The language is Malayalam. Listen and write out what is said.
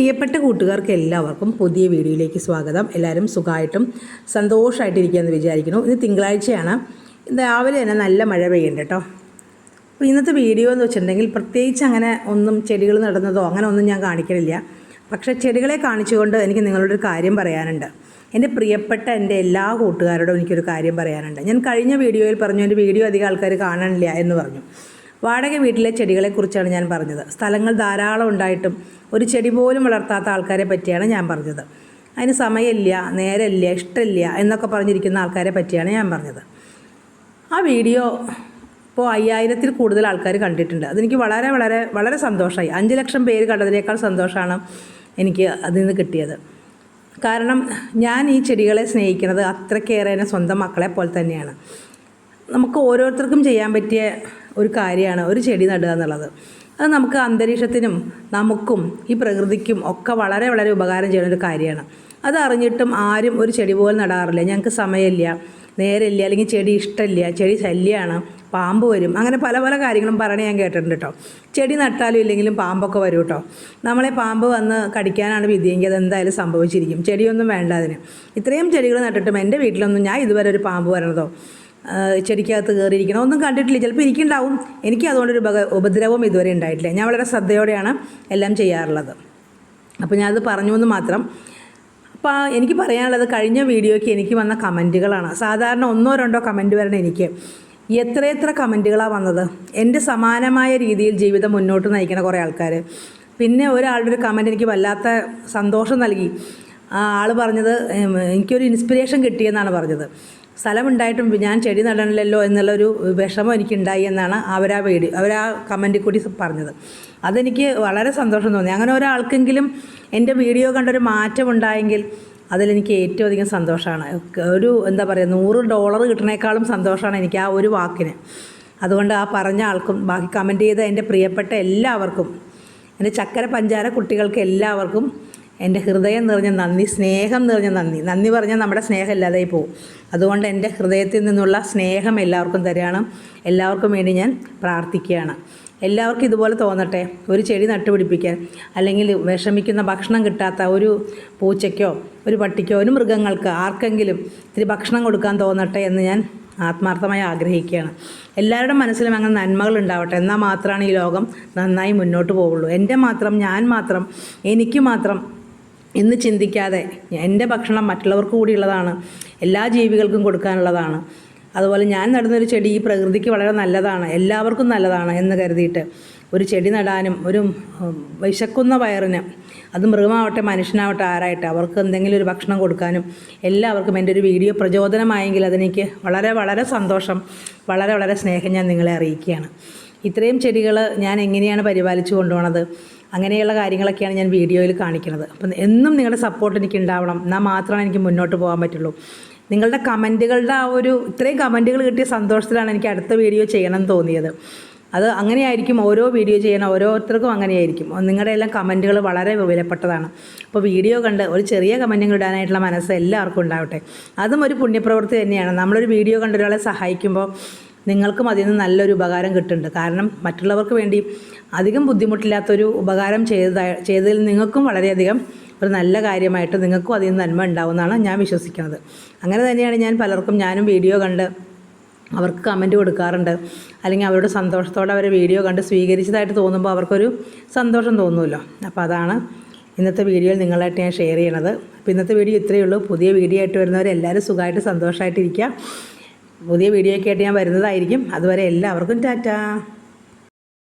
പ്രിയപ്പെട്ട കൂട്ടുകാർക്ക് എല്ലാവർക്കും പുതിയ വീഡിയോയിലേക്ക് സ്വാഗതം. എല്ലാവരും സുഖമായിട്ടും സന്തോഷമായിട്ടിരിക്കുകയെന്ന് വിചാരിക്കുന്നു. ഇത് തിങ്കളാഴ്ചയാണ്. രാവിലെ തന്നെ നല്ല മഴ പെയ്യുന്നുണ്ട് കേട്ടോ. അപ്പോൾ ഇന്നത്തെ വീഡിയോ എന്ന് വെച്ചിട്ടുണ്ടെങ്കിൽ പ്രത്യേകിച്ച് അങ്ങനെ ഒന്നും ചെടികൾ നടന്നതോ അങ്ങനെ ഒന്നും ഞാൻ കാണിക്കണില്ല. പക്ഷേ ചെടികളെ കാണിച്ചുകൊണ്ട് എനിക്ക് നിങ്ങളോടൊരു കാര്യം പറയാനുണ്ട്. എന്റെ പ്രിയപ്പെട്ട എന്റെ എല്ലാ കൂട്ടുകാരോടും എനിക്കൊരു കാര്യം പറയാനുണ്ട്. ഞാൻ കഴിഞ്ഞ വീഡിയോയിൽ പറഞ്ഞു എന്റെ വീഡിയോ അധികം ആൾക്കാർ കാണാനില്ല എന്ന് പറഞ്ഞു. വാടക വീട്ടിലെ ചെടികളെക്കുറിച്ചാണ് ഞാൻ പറഞ്ഞത്. സ്ഥലങ്ങൾ ധാരാളം ഉണ്ടായിട്ടും ഒരു ചെടി പോലും വളർത്താത്ത ആൾക്കാരെ പറ്റിയാണ് ഞാൻ പറഞ്ഞത്. അതിന് സമയമില്ല നേരമില്ല ഇഷ്ടമില്ല എന്നൊക്കെ പറഞ്ഞിരിക്കുന്ന ആൾക്കാരെ പറ്റിയാണ് ഞാൻ പറഞ്ഞത്. ആ വീഡിയോ ഇപ്പോൾ അയ്യായിരത്തിൽ കൂടുതൽ ആൾക്കാർ കണ്ടിട്ടുണ്ട്. അതെനിക്ക് വളരെ വളരെ വളരെ സന്തോഷമായി. അഞ്ച് ലക്ഷം പേര് കണ്ടതിനേക്കാൾ സന്തോഷമാണ് എനിക്ക് അതിൽ നിന്ന് കിട്ടിയത്. കാരണം ഞാൻ ഈ ചെടികളെ സ്നേഹിക്കുന്നത് അത്രയ്ക്കേറെ എന്നെ സ്വന്തം മക്കളെ പോലെ തന്നെയാണ്. നമുക്ക് ഓരോരുത്തർക്കും ചെയ്യാൻ പറ്റിയ ഒരു കാര്യമാണ് ഒരു ചെടി നടുക എന്നുള്ളത്. അത് നമുക്ക് അന്തരീക്ഷത്തിനും നമുക്കും ഈ പ്രകൃതിക്കും ഒക്കെ വളരെ വളരെ ഉപകാരം ചെയ്യുന്ന ഒരു കാര്യമാണ്. അത് അറിഞ്ഞിട്ടും ആരും ഒരു ചെടി പോലും നടാറില്ല. ഞങ്ങൾക്ക് സമയമില്ല നേരമില്ല അല്ലെങ്കിൽ ചെടി ഇഷ്ടമില്ല ചെടി ശല്യമാണ് പാമ്പ് വരും അങ്ങനെ പല പല കാര്യങ്ങളും പറഞ്ഞ് ഞാൻ കേട്ടിട്ടുണ്ട് കേട്ടോ. ചെടി നട്ടാലും ഇല്ലെങ്കിലും പാമ്പൊക്കെ വരും കേട്ടോ. നമ്മളെ പാമ്പ് വന്ന് കടിക്കാനാണ് വിധിയെങ്കിൽ അത് എന്തായാലും സംഭവിച്ചിരിക്കും. ചെടിയൊന്നും വേണ്ട അതിന്. ഇത്രയും ചെടികൾ നട്ടിട്ടും എന്റെ വീട്ടിലൊന്നും ഞാൻ ഇതുവരെ ഒരു പാമ്പ് വരണതോ ചെടിക്കകത്ത് കയറിയിരിക്കണം. ഒന്നും കണ്ടിട്ടില്ല. ചിലപ്പോൾ എനിക്കുണ്ടാവും എനിക്ക് അതുകൊണ്ടൊരു ഉപക ഉപദ്രവം ഇതുവരെ ഉണ്ടായിട്ടില്ല. ഞാൻ വളരെ ശ്രദ്ധയോടെയാണ് എല്ലാം ചെയ്യാറുള്ളത്. അപ്പോൾ ഞാനത് പറഞ്ഞു എന്ന് മാത്രം. അപ്പോൾ എനിക്ക് പറയാനുള്ളത് കഴിഞ്ഞ വീഡിയോയ്ക്ക് എനിക്ക് വന്ന കമന്റുകളാണ് സാധാരണ ഒന്നോ രണ്ടോ കമന്റ് വരണം എനിക്ക്. എത്രയെത്ര കമന്റുകളാണ് വന്നത്? എന്റെ സമാനമായ രീതിയിൽ ജീവിതം മുന്നോട്ട് നയിക്കുന്ന കുറേ ആൾക്കാർ പിന്നെ ഒരാളുടെ ഒരു കമന്റ് എനിക്ക് വല്ലാത്ത സന്തോഷം നൽകി. ആൾ പറഞ്ഞത് എനിക്കൊരു ഇൻസ്പിറേഷൻ കിട്ടിയെന്നാണ് പറഞ്ഞത്. സ്ഥലമുണ്ടായിട്ടും ഞാൻ ചെടി നടണില്ലല്ലോ എന്നുള്ളൊരു വിഷമം എനിക്കുണ്ടായി എന്നാണ് അവരാ വീഡിയോ അവരാ കമന്റിൽ കൂടി പറഞ്ഞത്. അതെനിക്ക് വളരെ സന്തോഷം തോന്നി. അങ്ങനെ ഒരാൾക്കെങ്കിലും എന്റെ വീഡിയോ കണ്ടൊരു മാറ്റം ഉണ്ടായെങ്കിൽ അതിലെനിക്ക് ഏറ്റവും അധികം സന്തോഷമാണ് ഒരു എന്താ പറയുക നൂറ് ഡോളർ കിട്ടുന്നേക്കാളും സന്തോഷമാണ് എനിക്ക് ആ ഒരു വാക്കിന്. അതുകൊണ്ട് ആ പറഞ്ഞ ആൾക്കും ബാക്കി കമന്റ് ചെയ്ത എന്റെ പ്രിയപ്പെട്ട എല്ലാവർക്കും എന്റെ ചക്കര പഞ്ചാര കുട്ടികൾക്ക് എല്ലാവർക്കും എന്റെ ഹൃദയം നിറഞ്ഞ നന്ദി സ്നേഹം നിറഞ്ഞ നന്ദി. നന്ദി പറഞ്ഞാൽ നമ്മുടെ സ്നേഹം ഇല്ലാതായി പോകും. അതുകൊണ്ട് എന്റെ ഹൃദയത്തിൽ നിന്നുള്ള സ്നേഹം എല്ലാവർക്കും തരികയാണ് എല്ലാവർക്കും വേണ്ടി ഞാൻ പ്രാർത്ഥിക്കുകയാണ്. എല്ലാവർക്കും ഇതുപോലെ തോന്നട്ടെ? ഒരു ചെടി നട്ടുപിടിപ്പിക്കാൻ അല്ലെങ്കിൽ വിഷമിക്കുന്ന ഭക്ഷണം കിട്ടാത്ത ഒരു പൂച്ചയ്ക്കോ ഒരു പട്ടിക്കോ ഒരു മൃഗങ്ങൾക്ക് ആർക്കെങ്കിലും ഇത്തിരി ഭക്ഷണം കൊടുക്കാൻ തോന്നട്ടെ എന്ന് ഞാൻ ആത്മാർത്ഥമായി ആഗ്രഹിക്കുകയാണ്. എല്ലാവരുടെ മനസ്സിലും അങ്ങനെ നന്മകൾ ഉണ്ടാവട്ടെ? എന്നാൽ മാത്രമാണ് ഈ ലോകം നന്നായി മുന്നോട്ട് പോവുള്ളൂ. എന്റെ മാത്രം ഞാൻ മാത്രം എനിക്ക് മാത്രം എന്ന് ചിന്തിക്കാതെ എന്റെ ഭക്ഷണം മറ്റുള്ളവർക്ക് കൂടിയുള്ളതാണ് എല്ലാ ജീവികൾക്കും കൊടുക്കാനുള്ളതാണ്. അതുപോലെ ഞാൻ നടുന്നൊരു ചെടി ഈ പ്രകൃതിക്ക് വളരെ നല്ലതാണ് എല്ലാവർക്കും നല്ലതാണ് എന്ന് കരുതിയിട്ട് ഒരു ചെടി നടാനും ഒരു വിശക്കുന്ന വയറിന് അത് മൃഗമാവട്ടെ മനുഷ്യനാവട്ടെ ആരായിട്ട് അവർക്ക് എന്തെങ്കിലും ഒരു ഭക്ഷണം കൊടുക്കാനും എല്ലാവർക്കും എന്റെ ഒരു വീഡിയോ പ്രചോദനമായെങ്കിൽ അതെനിക്ക് വളരെ വളരെ സന്തോഷം വളരെ വളരെ സ്നേഹം ഞാൻ നിങ്ങളെ അറിയിക്കുകയാണ്. ഇത്രയും ചെടികൾ ഞാൻ എങ്ങനെയാണ് പരിപാലിച്ചു കൊണ്ടുപോകണത് അങ്ങനെയുള്ള കാര്യങ്ങളൊക്കെയാണ് ഞാൻ വീഡിയോയിൽ കാണിക്കുന്നത്. അപ്പം എന്നും നിങ്ങളുടെ സപ്പോർട്ട് എനിക്ക് ഉണ്ടാവണം. എന്നാൽ മാത്രമേ എനിക്ക് മുന്നോട്ട് പോകാൻ പറ്റുള്ളൂ. നിങ്ങളുടെ കമന്റുകളുടെ ആ ഒരു ഇത്രയും കമന്റുകൾ കിട്ടിയ സന്തോഷത്തിലാണ് എനിക്ക് അടുത്ത വീഡിയോ ചെയ്യണം തോന്നിയത്. അത് അങ്ങനെയായിരിക്കും ഓരോ വീഡിയോ ചെയ്യണം ഓരോരുത്തർക്കും അങ്ങനെയായിരിക്കും. നിങ്ങളുടെ എല്ലാം കമന്റുകൾ വളരെ വിലപ്പെട്ടതാണ്. അപ്പോൾ വീഡിയോ കണ്ട് ഒരു ചെറിയ കമന്റുകൾ ഇടാനായിട്ടുള്ള മനസ്സ് എല്ലാവർക്കും ഉണ്ടാവട്ടെ. അതും ഒരു പുണ്യപ്രവൃത്തി തന്നെയാണ്. നമ്മളൊരു വീഡിയോ കണ്ട് ഒരാളെ സഹായിക്കുമ്പോൾ നിങ്ങൾക്കും അതിൽ നിന്ന് നല്ലൊരു ഉപകാരം കിട്ടുന്നുണ്ട്. കാരണം മറ്റുള്ളവർക്ക് വേണ്ടി അധികം ബുദ്ധിമുട്ടില്ലാത്തൊരു ഉപകാരം ചെയ്ത ചെയ്തതിൽ നിങ്ങൾക്കും വളരെയധികം ഒരു നല്ല കാര്യമായിട്ട് നിങ്ങൾക്കും അതിൽ നിന്ന് നന്മ ഉണ്ടാവുമെന്നാണ് ഞാൻ വിശ്വസിക്കുന്നത്. അങ്ങനെ തന്നെയാണ് ഞാൻ പലർക്കും ഞാനും വീഡിയോ കണ്ട് അവർക്ക് കമന്റ് കൊടുക്കാറുണ്ട്. അല്ലെങ്കിൽ അവരുടെ സന്തോഷത്തോടെ അവരെ വീഡിയോ കണ്ട് സ്വീകരിച്ചതായിട്ട് തോന്നുമ്പോൾ അവർക്കൊരു സന്തോഷം തോന്നുമല്ലോ അപ്പോൾ അതാണ് ഇന്നത്തെ വീഡിയോയിൽ നിങ്ങളായിട്ട് ഞാൻ ഷെയർ ചെയ്യണത്. അപ്പോൾ ഇന്നത്തെ വീഡിയോ ഇത്രയേ ഉള്ളൂ. പുതിയ വീഡിയോ ആയിട്ട് വരുന്നവരെല്ലാവരും സുഖമായിട്ട് സന്തോഷമായിട്ടിരിക്കുക. പുതിയ വീഡിയോ ഒക്കെ ആയിട്ട് ഞാൻ വരുന്നതായിരിക്കും. അതുവരെ എല്ലാവർക്കും ടാറ്റാ.